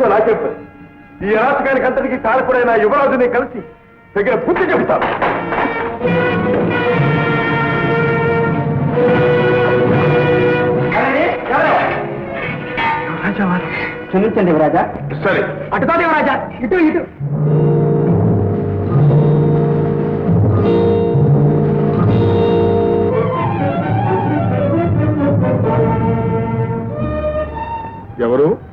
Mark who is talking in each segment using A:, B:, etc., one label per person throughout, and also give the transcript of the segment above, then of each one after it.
A: నీచుడితో నాకే పని ఈ అరాచకానికి అంతటికి కారకుడైన యువరాజుని కలిసి తగిన బుద్ధి చెబుతాను.
B: క్షమించండి యువరాజా.
A: సరే.
B: అటుతో యువరాజా. ఇటు ఇటు.
A: ఎవరు?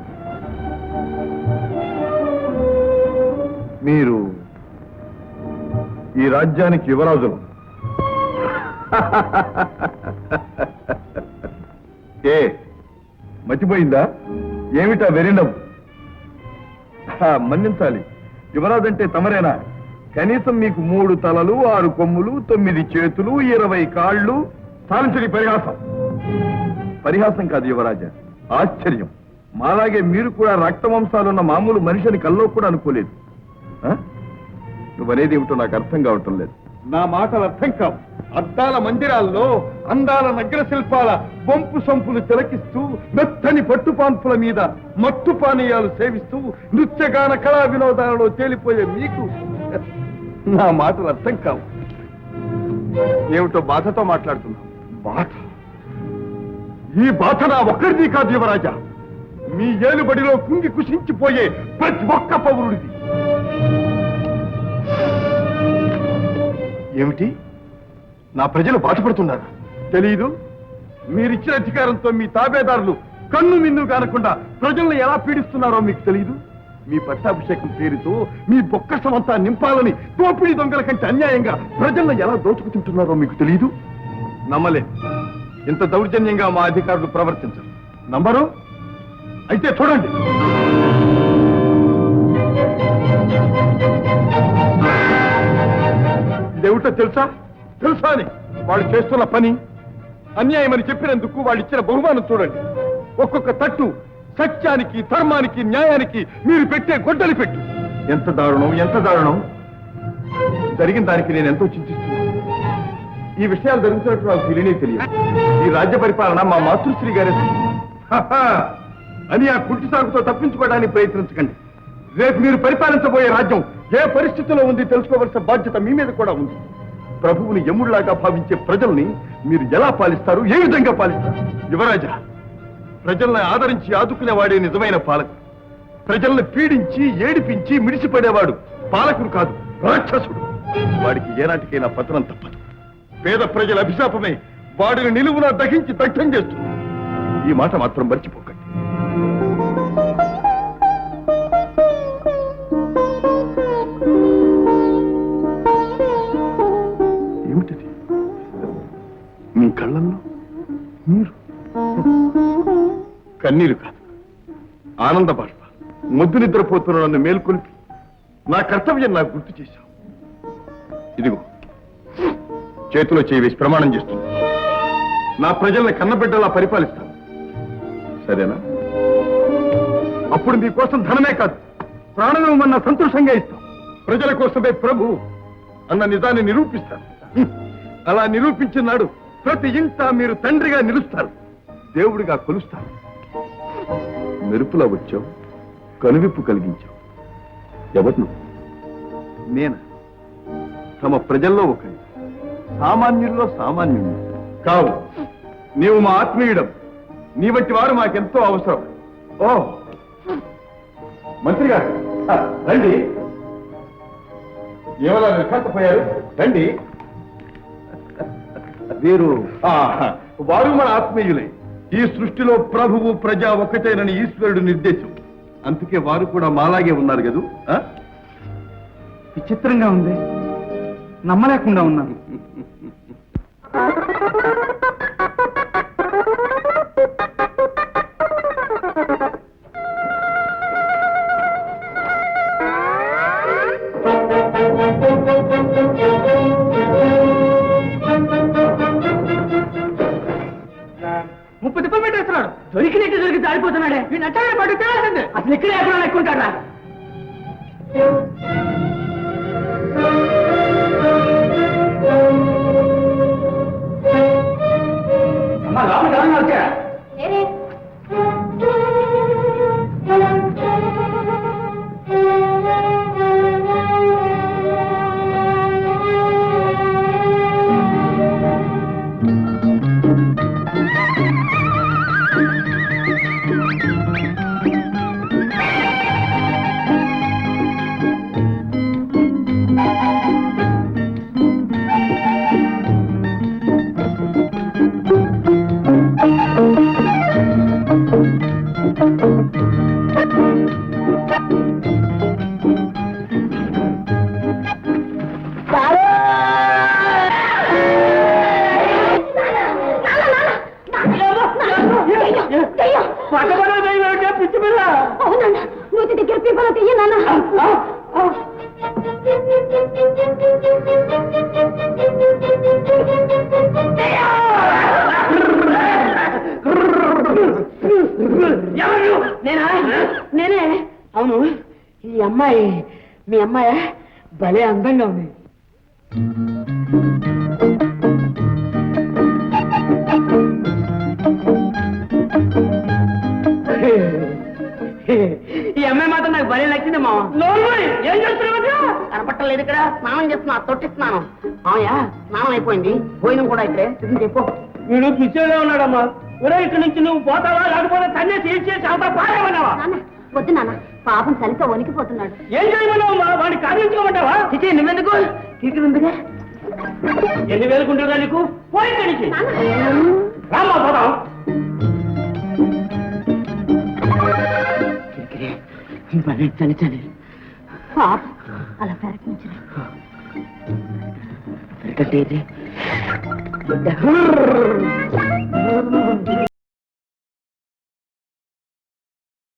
A: మీరు ఈ రాజ్యానికి యువరాజులు. ఏ మర్చిపోయిందా? ఏమిటా వెరినవ్వు మన్నించాలి. యువరాజు అంటే తమరేనా? కనీసం మీకు మూడు తలలు ఆరు కొమ్ములు తొమ్మిది చేతులు ఇరవై కాళ్ళు సాధించని పరిహాసం. పరిహాసం కాదు యువరాజ ఆశ్చర్యం. మాలాగే మీరు కూడా రక్తవంశాలున్న మామూలు మనిషిని కల్లో కూడా అనుకోలేదు. నువ్వనేది ఏమిటో నాకు అర్థం కావటం లేదు. నా మాటలు అర్థం కావు. అద్దాల మందిరాల్లో అందాల నగర శిల్పాల బొంపు సంపులు తిలకిస్తూ మెత్తని పట్టుపాన్పుల మీద మత్తు పానీయాలు సేవిస్తూ నృత్యగాన కళా వినోదాలలో తేలిపోయే మీకు నా మాటలు అర్థం కావు. ఏమిటో బాధతో మాట్లాడుతున్నా బాధ? ఈ బాధ నా ఒక్కరిది కాదు యువరాజా. మీ ఏలుబడిలో కుంగి కుషించిపోయే ప్రతి ఒక్క పౌరుడిది. ఏమిటి? నా ప్రజలు బాధపడుతున్నారు. తెలీదు? మీరిచ్చిన అధికారంతో మీ తాబేదారులు కన్ను మిన్ను కానకుండా ప్రజలను ఎలా పీడిస్తున్నారో మీకు తెలియదు మీ పట్టాభిషేకం పేరుతో మీ బొక్క సమంతా నింపాలని దోపిడీ దొంగల కంటే అన్యాయంగా ప్రజలను ఎలా దోచుకుతుంటున్నారో మీకు తెలియదు నమ్మలే. ఇంత దౌర్జన్యంగా మా అధికారులు ప్రవర్తించరు. నంబరు? అయితే చూడండి. ఏమిటో తెలుసా? తెలుసా అని. వాళ్ళు చేస్తున్న పని అన్యాయమని చెప్పినందుకు వాళ్ళు ఇచ్చిన బహుమానం చూడండి. ఒక్కొక్క తట్టు సత్యానికి ధర్మానికి న్యాయానికి మీరు పెట్టే గొడ్డలి పెట్టు. ఎంత దారుణం ఎంత దారుణం. జరిగిన దానికి నేను ఎంతో చింతిస్తున్నాను. ఈ విషయాలు జరుగుతున్నట్టు నాకు తెలియనే తెలియదు. ఈ రాజ్య పరిపాలన మా మాతృశ్రీ గారే. అని ఆ కుంటి సాగుతో తప్పించుకోవడానికి ప్రయత్నించకండి. రేపు మీరు పరిపాలించబోయే రాజ్యం ఏ పరిస్థితిలో ఉంది తెలుసుకోవలసిన బాధ్యత మీ మీద కూడా ఉంది. ప్రభువుని యముడిలాగా భావించే ప్రజల్ని మీరు ఎలా పాలిస్తారు? ఏ విధంగా పాలిస్తారు? యువరాజా ప్రజల్ని ఆదరించి ఆదుకునేవాడే నిజమైన పాలకుడు. ప్రజల్ని పీడించి ఏడిపించి మిడిసిపడేవాడు పాలకుడు కాదు రాక్షసుడు. వాడికి ఏనాటికైనా పతనం తప్పదు. పేద ప్రజల అభిశాపమే వాడిని నిలువున దహించి దగ్ధం చేస్తుంది. ఈ మాట మాత్రం మర్చిపోకండి. కన్నీరు కాదు. ఆనంద బాష్ప. ముద్దు నిద్రపోతున్న నన్ను మేల్కొల్పి నా కర్తవ్యం నాకు గుర్తు చేశావు. ఇదిగో చేతిలో చేవేసి ప్రమాణం చేస్తుంది నా ప్రజల్ని కన్నబిడ్డలా పరిపాలిస్తాను. సరేనా? అప్పుడు మీకోసం ధనమే కాదు ప్రాణమన్న సంతోషంగా ఇస్తాం. ప్రజల కోసమే ప్రభు అన్న నిజాన్ని నిరూపిస్తాను. అలా నిరూపించిన నాడు ప్రతి ఇంట మీరు తండ్రిగా నిలుస్తారు. దేవుడిగా కొలుస్తారు. మెరుపులా వచ్చావు కనువిప్పు కలిగించావు. ఎవరు నువ్వు నేనా? తమ ప్రజల్లో ఒకటి సామాన్యుల్లో సామాన్యుడు కావు. నీవు మా ఆత్మీయుడం. నీ వంటి వారు మాకెంతో అవసరం. ఓ! మంత్రి గారు రండి. ఏమలా నిర్ఘాంతపోయారు? రండి. వీరు వారు మన ఆత్మీయులే. ఈ సృష్టిలో ప్రభువు ప్రజ ఒక్కటేనని ఈశ్వరుడు నిర్దేశం. అందుకే వారు కూడా మాలాగే ఉన్నారు కదూ?
B: విచిత్రంగా ఉంది. నమ్మలేకుండా ఉన్నాను. జారిపోతున్నాడే వీడు అట్టాగే పట్టు తేలాల్సిందే అసలు ఇక్కడ ఎక్కడ ఎక్కుంటాడా
C: నేనా? నేనే. అవును. ఈ అమ్మాయి మీ అమ్మాయి? భలే అందంగా ఉంది. ఈ అమ్మాయి మాత్రం నాకు భలే నచ్చింది మామ
B: ఏం చేస్తున్నావు
C: కనపట్టలేదు ఇక్కడ. స్నానం చేస్తున్నా తొట్టి స్నానం మామయ్య స్నానం అయిపోయింది. భోజనం కూడా సిద్ధం చెప్పు.
B: వీడు పిచ్చిగా ఉన్నాడమ్మా. ఒరే ఇక్కడి నుంచి నువ్వు పోతావా? లేకపోతే తన్నే సీల్ చేసి అవతల పారేమన్నావా
C: నాన్న వద్దు నాన్న. పాపం చలితో వణికిపోతున్నాడు.
B: ఏం చేయమన్నావమ్మా వాడిని కార్యించుకోమంటావా
C: చిచి నువ్వెందుకు? తీపి ఉందిగా
B: ఎన్ని వేలుకుంటుందా నీకు? పోయి ఇక్కడి నుంచి రామ్మా పోదాం.
C: చలి చలి పాప. అలా పెరగంటే